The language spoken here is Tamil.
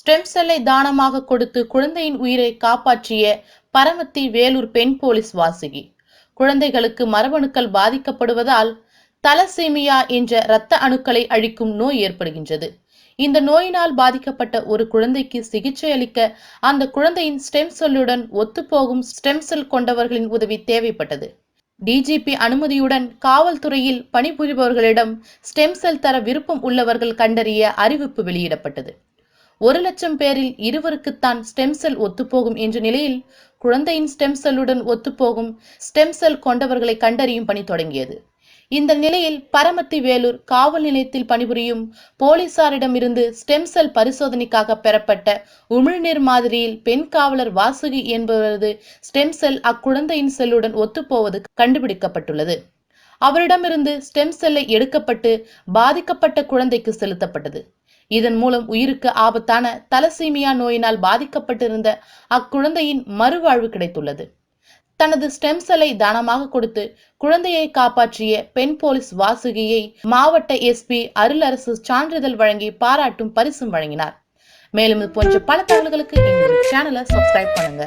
ஸ்டெம் செல்லை தானமாக கொடுத்து குழந்தையின் உயிரை காப்பாற்றிய பரமத்தி வேலூர் பெண் போலீஸ் வாசகி. குழந்தைகளுக்கு மரபணுக்கள் பாதிக்கப்படுவதால் தலசீமியா என்ற இரத்த அணுக்களை அழிக்கும் நோய் ஏற்படுகின்றது. இந்த நோயினால் பாதிக்கப்பட்ட ஒரு குழந்தைக்கு சிகிச்சை அளிக்க அந்த குழந்தையின் ஸ்டெம் செல்லுடன் ஒத்துப்போகும் ஸ்டெம் செல் கொண்டவர்களின் உதவி தேவைப்பட்டது. டிஜிபி அனுமதியுடன் காவல்துறையில் பணிபுரிபவர்களிடம் ஸ்டெம் செல் தர விருப்பம் உள்ளவர்கள் கண்டறிய அறிவிப்பு வெளியிடப்பட்டது. ஒரு லட்சம் பேரில் இருவருக்குத்தான் ஸ்டெம் செல் ஒத்துப்போகும் என்ற நிலையில் குழந்தையின் ஸ்டெம் செல்லுடன் ஒத்துப்போகும் ஸ்டெம் செல் கொண்டவர்களை கண்டறியும் பணி தொடங்கியது. இந்த நிலையில் பரமத்தி வேலூர் காவல் நிலையத்தில் பணிபுரியும் போலீசாரிடமிருந்து ஸ்டெம் செல் பரிசோதனைக்காக பெறப்பட்ட உமிழ்நீர் மாதிரியில் பெண் காவலர் வாசுகி என்பவரது ஸ்டெம் செல் அக்குழந்தையின் செல்லுடன் ஒத்துப்போவது கண்டுபிடிக்கப்பட்டுள்ளது. அவரிடமிருந்து ஸ்டெம் செல்லை எடுக்கப்பட்டு பாதிக்கப்பட்ட குழந்தைக்கு செலுத்தப்பட்டது. இதன் மூலம் உயிருக்கு ஆபத்தான தலசீமியா நோயினால் பாதிக்கப்பட்டிருந்த அக்குழந்தையின் மறுவாழ்வு கிடைத்துள்ளது. தனது ஸ்டெம் செல்லை தானமாக கொடுத்து குழந்தையை காப்பாற்றிய பெண் போலீஸ் வாசுகியை மாவட்ட எஸ்பி அருளரசு சான்றிதழ் வழங்கி பாராட்டும் பரிசும் வழங்கினார். மேலும் இது போன்ற பல தகவல்களுக்கு எங்களுடைய சேனலை சப்ஸ்கிரைப் பண்ணுங்க.